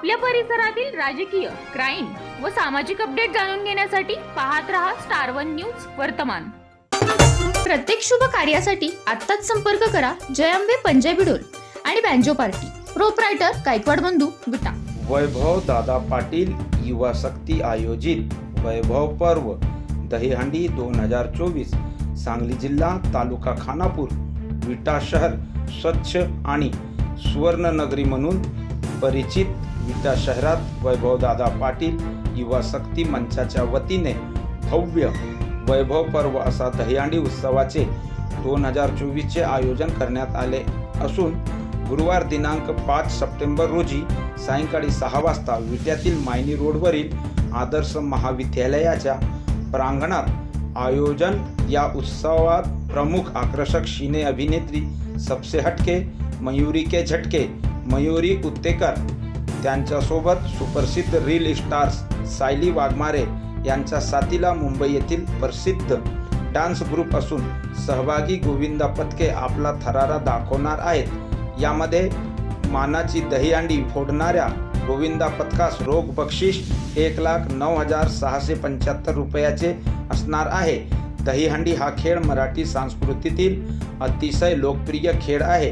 आपल्या परिसरातील राजकीय क्राईम व सामाजिक अपडेट जाणून घेण्यासाठी पाहत रहा स्टार वन न्यूज वर्तमान. प्रत्येक शुभ कार्यासाठी आत्ताच संपर्क करा जयंबे पंजाबी डोल आणि बँजो पार्टी. प्रोपरायटर गायकवाड बंधू विटा. वैभव दादा पाटील युवा शक्ती आयोजित वैभव पर्व दहीहंडी दोन हजार चोवीस सांगली जिल्हा तालुका खानापूर विटा शहर स्वच्छ आणि सुवर्णनगरी म्हणून परिचित विद्या शहरात वैभवदादा पाटील युवा शक्ती मंचाच्या वतीने भव्य वैभव पर्व असा दहीहंडी उत्सवाचे दोन हजार चोवीसचे आयोजन करण्यात आले असून गुरुवार दिनांक पाच सप्टेंबर रोजी सायंकाळी सहा वाजता विद्यातील मायनी रोडवरील आदर्श महाविद्यालयाच्या प्रांगणात आयोजन या उत्सवात प्रमुख आकर्षक सिने अभिनेत्री सबसे हटके मयुरी के झटके मयुरी उत्तेकर त्यांच्यासोबत सुप्रसिद्ध रील स्टार्स सायली वाघमारे यांच्या साथीला मुंबई येथील प्रसिद्ध डान्स ग्रुप असून सहभागी गोविंदा पत्के आपला थरारा दाखवणार आहेत. यामध्ये मानाची दहीहंडी फोडणाऱ्या गोविंदा पथकास रोख बक्षीस एक लाख नऊ हजार सहाशे पंच्याहत्तर रुपयाचे असणार आहे. दहीहंडी हा खेळ मराठी संस्कृतीतील अतिशय लोकप्रिय खेळ आहे.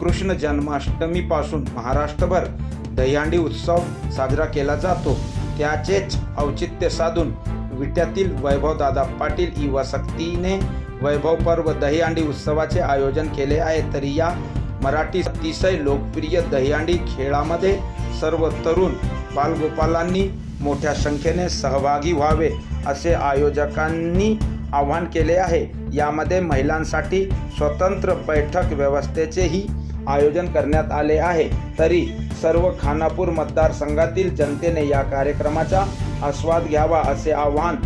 कृष्ण जन्माष्टमीपासून महाराष्ट्रभर दहीहंडी उत्सव साजरा केला जातो. त्याचेच औचित्य साधून विट्यातील वैभवदादा पाटील युवा शक्तीने वैभव पर्व दहीहंडी उत्सवाचे आयोजन केले आहे. तरी या मराठी अतिशय लोकप्रिय दहीहंडी खेळामध्ये सर्व तरुण बालगोपालांनी मोठ्या संख्येने सहभागी व्हावे असे आयोजकांनी आवाहन केले आहे. यामध्ये महिलांसाठी स्वतंत्र बैठक व्यवस्थेचेही आयोजन करण्यात आले आहे. तरी सर्व खानापूर मतदारसंघातील जनतेने या कार्यक्रमाचा आस्वाद घ्यावा असे आवाहन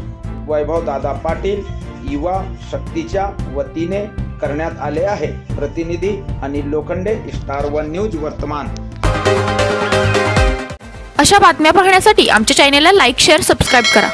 वैभव दादा पाटील युवा शक्तीच्या वतीने करण्यात आले आहे. प्रतिनिधी Anil Lokhande star one news वर्तमान. अशा बातम्या पाहण्यासाठी आमच्या चॅनेलला लाईक शेअर सबस्क्राईब करा.